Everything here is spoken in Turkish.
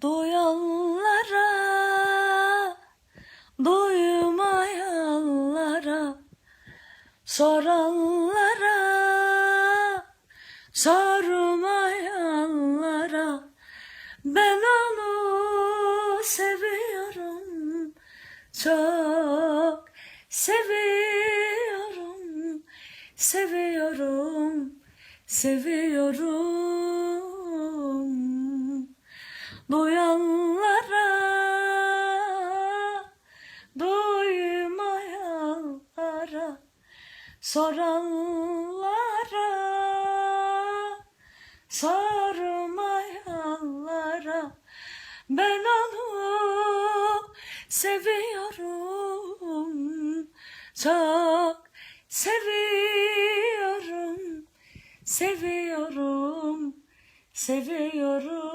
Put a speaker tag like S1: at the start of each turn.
S1: Duyanlara, duymayanlara, soranlara, sormayanlara ben onu seviyorum, çok seviyorum, seviyorum, seviyorum. Duyanlara, duymayanlara, soranlara, sormayanlara ben onu seviyorum, çok seviyorum, seviyorum, seviyorum.